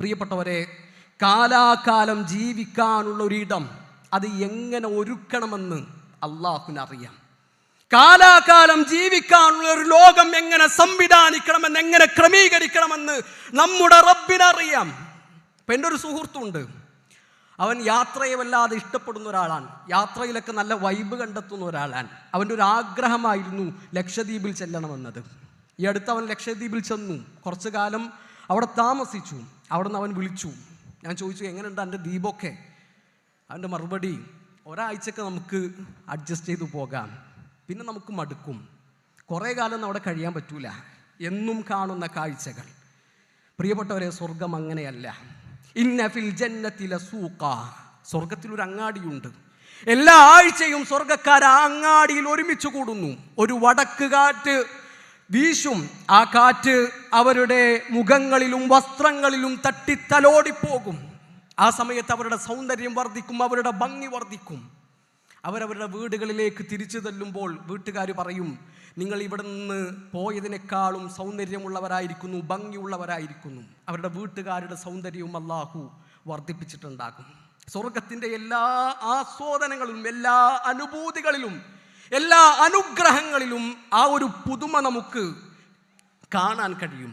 പ്രിയപ്പെട്ടവരെ കാലാകാലം ജീവിക്കാനുള്ള ഒരിടം അത് എങ്ങനെ ഒരുക്കണമെന്ന് അള്ളാഹുവിനറിയാം. കാലാകാലം ജീവിക്കാനുള്ള ഒരു ലോകം എങ്ങനെ സംവിധാനിക്കണമെന്ന് എങ്ങനെ ക്രമീകരിക്കണമെന്ന് നമ്മുടെ റബ്ബിനറിയാം. ഇപ്പം എന്റെ ഒരു സുഹൃത്തുണ്ട്. അവൻ യാത്രയെ വല്ലാതെ ഇഷ്ടപ്പെടുന്ന ഒരാളാണ്. യാത്രയിലൊക്കെ നല്ല വൈബ് കണ്ടെത്തുന്ന ഒരാളാണ്. അവന്റെ ഒരു ആഗ്രഹമായിരുന്നു ലക്ഷദ്വീപിൽ ചെല്ലണമെന്നത്. ഈ അടുത്ത് അവൻ ലക്ഷദ്വീപിൽ ചെന്നു. കുറച്ചു കാലം അവിടെ താമസിച്ചു. അവിടെ നിന്ന് അവൻ വിളിച്ചു. ഞാൻ ചോദിച്ചു എങ്ങനെയുണ്ട് എന്റെ ദീപൊക്കെ അവന്റെ മറുപടി ഒരാഴ്ചക്ക് നമുക്ക് അഡ്ജസ്റ്റ് ചെയ്തു പോകാം. പിന്നെ നമുക്ക് മടുക്കും. കുറേ കാലം അവിടെ കഴിയാൻ പറ്റൂല. എന്നും കാണുന്ന കാഴ്ചകൾ. പ്രിയപ്പെട്ടവരെ സ്വർഗം അങ്ങനെയല്ല. ഇന്ന ഫിൽ ജന്നത്തിലെ സൂക്ക സ്വർഗത്തിലൊരു അങ്ങാടിയുണ്ട്. എല്ലാ ആഴ്ചയും സ്വർഗക്കാർ ആ അങ്ങാടിയിൽ ഒരുമിച്ച് കൂടുന്നു. ഒരു വടക്ക് കാറ്റ് വീശും. ആ കാറ്റ് അവരുടെ മുഖങ്ങളിലും വസ്ത്രങ്ങളിലും തട്ടിത്തലോടിപ്പോകും. ആ സമയത്ത് അവരുടെ സൗന്ദര്യം വർദ്ധിക്കും അവരുടെ ഭംഗി വർദ്ധിക്കും. അവരവരുടെ വീടുകളിലേക്ക് തിരിച്ചു തല്ലുമ്പോൾ വീട്ടുകാർ പറയും നിങ്ങൾ ഇവിടെ നിന്ന് പോയതിനേക്കാളും സൗന്ദര്യമുള്ളവരായിരിക്കുന്നു ഭംഗിയുള്ളവരായിരിക്കുന്നു. അവരുടെ വീട്ടുകാരുടെ സൗന്ദര്യവും അള്ളാഹു വർദ്ധിപ്പിച്ചിട്ടുണ്ടാകും. സ്വർഗത്തിന്റെ എല്ലാ ആസ്വാദനങ്ങളിലും എല്ലാ അനുഭൂതികളിലും എല്ലാ അനുഗ്രഹങ്ങളിലും ആ ഒരു പുതുമ നമുക്ക് കാണാൻ കഴിയും.